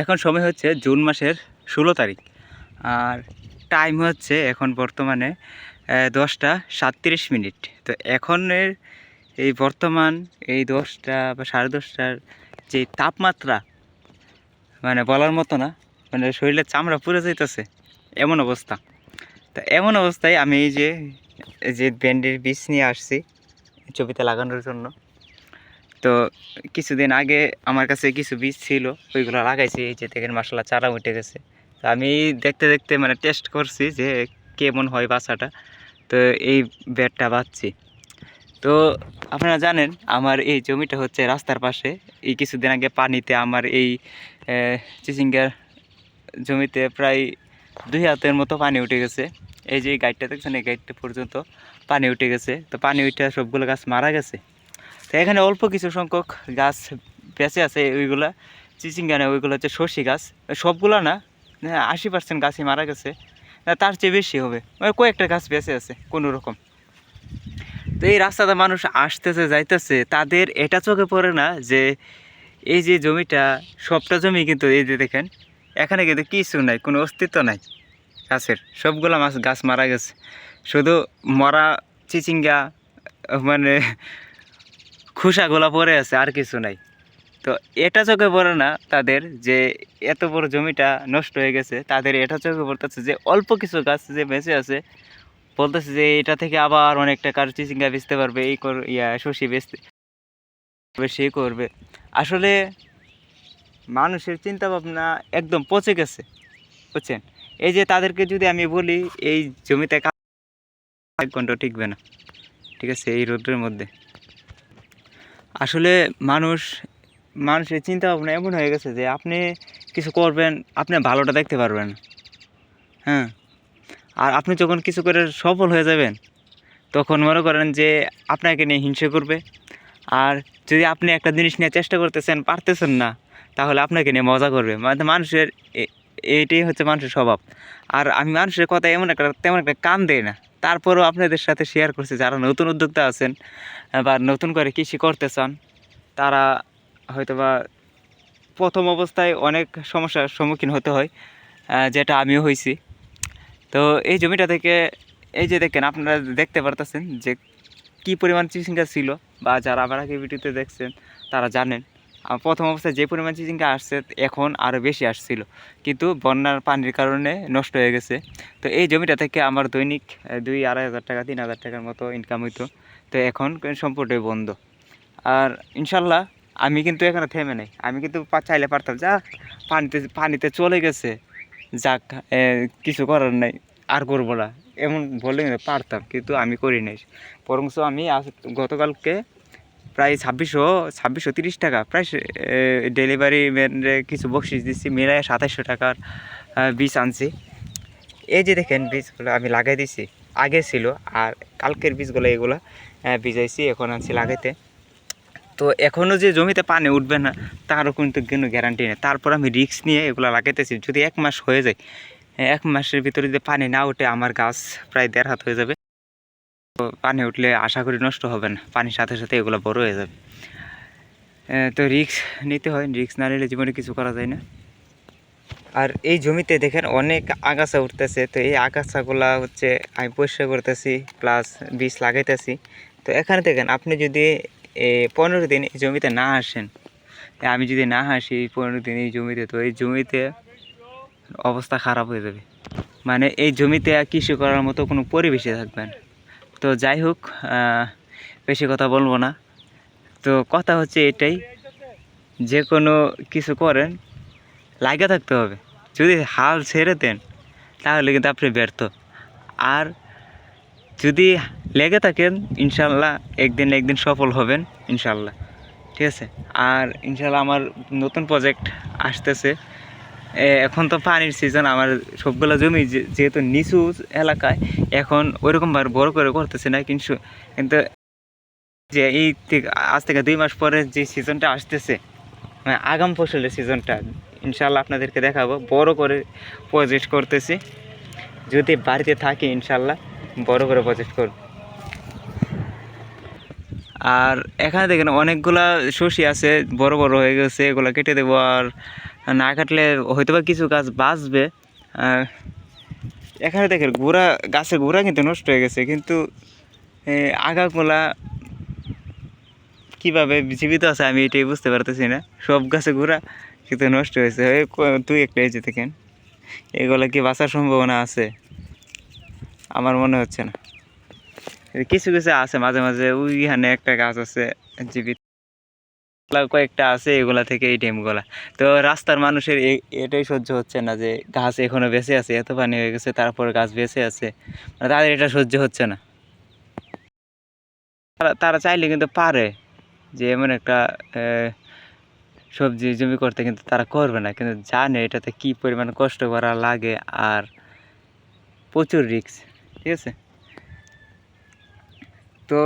এখন সময় হচ্ছে জুন মাসের ষোলো তারিখ। আর টাইম হচ্ছে এখন বর্তমানে দশটা সাতত্রিশ মিনিট। তো এখনের এই বর্তমান এই দশটা বা সাড়ে দশটার যে তাপমাত্রা মানে বলার মতো না মানে শরীরের চামড়া পুড়ে যাইতেছে, এমন অবস্থা। তো এমন অবস্থায় আমি এই যে এই যে ব্যান্ডের বীজ নিয়ে আসছি ছবিতে লাগানোর জন্য। তো কিছুদিন আগে আমার কাছে কিছু বীজ ছিল, ওইগুলো লাগাইছি, এই যে দেখেন মশলা, চারা উঠে গেছে। তো আমি দেখতে দেখতে মানে টেস্ট করছি যে কেমন হয় বাসাটা তো এই ব্যাটটা বাঁচছি। তো আপনারা জানেন, আমার এই জমিটা হচ্ছে রাস্তার পাশে। এই কিছুদিন আগে পানিতে আমার এই চিচিঙ্গার জমিতে প্রায় দুই হাতের মতো পানি উঠে গেছে। এই যে গাইডটা দেখছেন, এই গাইডটা পর্যন্ত পানি উঠে গেছে। তো পানি উঠে সবগুলো গাছ মারা গেছে। তো এখানে অল্প কিছু সংখ্যক গাছ বেঁচে আছে ওইগুলা চিচিঙ্গা না ওইগুলো হচ্ছে সর্ষি গাছ। সবগুলো না হ্যাঁ, আশি পার্সেন্ট গাছই মারা গেছে। তার চেয়ে বেশি হবে। কয়েকটা গাছ বেঁচে আছে কোনো রকম। তো এই রাস্তাতে মানুষ আসতেছে যাইতেছে তাদের এটা চোখে পড়ে না যে এই যে জমিটা সবটা জমি কিন্তু এই যে দেখেন এখানে কিন্তু কিছু নাই কোনো অস্তিত্ব নাই গাছের। সবগুলো মাছ গাছ মারা গেছে। শুধু মরা চিচিঙ্গা মানে খোসাগুলা পড়ে আছে, আর কিছু নাই। তো এটা চোখে পড়ে না তাদের যে এত বড় জমিটা নষ্ট হয়ে গেছে, তাদের এটা চোখে পড়তেছে যে অল্প কিছু গাছ যে বেঁচে আছে, বলতেছে যে এটা থেকে আবার অনেক টাকার চিচিঙ্গা বেচতে পারবে, এই কর, ইয়া, শশি বেচতে সে করবে। আসলে মানুষের চিন্তা ভাবনা একদম পচে গেছে, বুঝছেন? এই যে তাদেরকে যদি আমি বলি, এই জমিতে এক ঘণ্টা টিকবে না, ঠিক আছে, এই রোদ্রের মধ্যে। আসলে মানুষ, মানুষের চিন্তা ভাবনা এমন হয়ে গেছে যে আপনি কিছু করবেন, আপনি ভালোটা দেখতে পারবেন। হ্যাঁ? আর আপনি যখন কিছু করে সফল হয়ে যাবেন, তখন মনে করেন যে আপনাকে নিয়ে হিংসা করবে। আর যদি আপনি একটা জিনিস নিয়ে চেষ্টা করতেছেন, পারতেছেন না, তাহলে আপনাকে নিয়ে মজা করবে। মানে মানুষের এইটাই হচ্ছে মানুষের স্বভাব। আর আমি মানুষের কথা এমন একটা, তেমন একটা কান দেই না। তারপরেও আপনাদের সাথে শেয়ার করছি, যারা নতুন উদ্যোক্তা আছেন বা নতুন করে কৃষি করতে চান, তারা হয়তোবা প্রথম অবস্থায় অনেক সমস্যার সম্মুখীন হতে হয় যেটা আমিও হয়েছি। তো এই জমিটা থেকে, এই যে দেখেন, আপনারা দেখতে পারতেছেন যে কি পরিমাণ চিচিঙ্গা ছিল বা যারা আমার আগে ভিডিওতে দেখছেন, তারা জানেন। প্রথম অবস্থায় যে পরিমাণ চিচিঙ্গা আসছে, এখন আরও বেশি আসছিল। কিন্তু বন্যার পানির কারণে নষ্ট হয়ে গেছে। তো এই জমিটা থেকে আমার দৈনিক দুই আড়াই হাজার টাকা, তিন হাজার টাকার মতো ইনকাম হইতো। তো এখন সম্পূর্ণই বন্ধ। আর ইনশাল্লাহ আমি কিন্তু এখানে থেমে নেই। আমি কিন্তু চাইলে পারতাম, যা, পানিতে পানিতে চলে গেছে, যাক কিছু করার নাই, আর করব না। এমন বলে পারতাম, কিন্তু আমি করি নাই। বরঞ্চ আমি গতকালকে প্রায় ছাব্বিশশো ছাব্বিশশো তিরিশ টাকা। প্রায় ডেলিভারি ম্যানরে কিছু বকশিস দিচ্ছি মিলাই সাতাইশশো টাকার বীজ আনছি। এই যে দেখেন বীজগুলো আমি লাগাই দিছি, আগে ছিল, আর কালকের বীজগুলো এগুলো ভিজাইছি, এখন আনছি লাগাইতে। তো এখনও যে জমিতে পানি উঠবে না, তারও কিন্তু কোনো গ্যারান্টি নেই। তারপর আমি রিস্ক নিয়ে এগুলো লাগাইতেছি, যদি এক মাস হয়ে যায় এক মাসের ভিতরে যদি পানি না ওঠে আমার গাছ প্রায় দেড় হাত হয়ে যাবে। পানি উঠলে আশা করি নষ্ট হবে না। পানির সাথে সাথে এগুলো বড় হয়ে যাবে। তো রিক্স নিতে হয় রিক্স না নিলে জীবনে কিছু করা যায় না। আর এই জমিতে দেখেন অনেক আগাছা উঠতেছে, তো এই আগাছাগুলা হচ্ছে আমি পরিষ্কার করতেছি প্লাস বীজ লাগাইতেছি। তো এখানে দেখেন আপনি যদি পনেরো দিন এই জমিতে না আসেন আমি যদি না আসি এই পনেরো দিন এই জমিতে, তো এই জমিতে অবস্থা খারাপ হয়ে যাবে। মানে এই জমিতে কৃষি করার মতো কোনো পরিবেশে থাকবে না। তো যাই হোক বেশি কথা বলব না। তো কথা হচ্ছে এটাই, যে কোনো কিছু করেন লাগা থাকতে হবে। যদি হাল ছেড়ে দেন, তাহলে কিন্তু আপনি ব্যর্থ। আর যদি লেগে থাকেন, ইনশাল্লাহ একদিন একদিন সফল হবেন, ইনশাল্লাহ। ঠিক আছে? আর ইনশাল্লাহ আমার নতুন প্রজেক্ট আসতেছে। এখন তো পানির সিজন আমার সবগুলো জমি যেহেতু নিচু এলাকায়, এখন ওইরকমভাবে বড় করে করতেছে না, কিন্তু কিন্তু যে এই আজ থেকে দুই মাস পরে যে সিজনটা আসতেছে মানে আগাম ফসলের সিজনটা ইনশাল্লাহ আপনাদেরকে দেখাবো, বড় করে প্রজেক্ট করতেছি। যদি বাড়িতে থাকি ইনশাল্লাহ বড় করে প্রজেক্ট করব। আর এখানে দেখেন অনেকগুলা শশি আছে, বড় বড় হয়ে গেছে, এগুলো কেটে দেবো আর না কাটলে হয়তো বা কিছু গাছ বাঁচবে। আর এখানে দেখেন গোড়া, গাছের গোড়া কিন্তু নষ্ট হয়ে গেছে। কিন্তু আগাগুলা কীভাবে জীবিত আছে আমি এটাই বুঝতে পারতেছি না। সব গাছে গোড়া কিন্তু নষ্ট হয়েছে। দুই একটা এই যে দেখেন, এগুলো কি বাঁচার সম্ভাবনা আছে? আমার মনে হচ্ছে না। কিছু কিছু আছে মাঝে মাঝে। ওইখানে একটা গাছ আছে জীবিত। কয়েকটা আছে এগুলা থেকে এই ড্যামগুলা তো রাস্তার মানুষের এটাই সহ্য হচ্ছে না যে গাছ এখনও বেঁচে আছে, এত পানি হয়ে গেছে, তারপর গাছ বেঁচে আছে। মানে তাদের এটা সহ্য হচ্ছে না। তারা চাইলে কিন্তু পারে যে এমন একটা সবজি জমি করতে কিন্তু তারা করবে না। কিন্তু জানে এটাতে কি পরিমাণ কষ্ট করা লাগে আর প্রচুর রিক্স ঠিক আছে? তো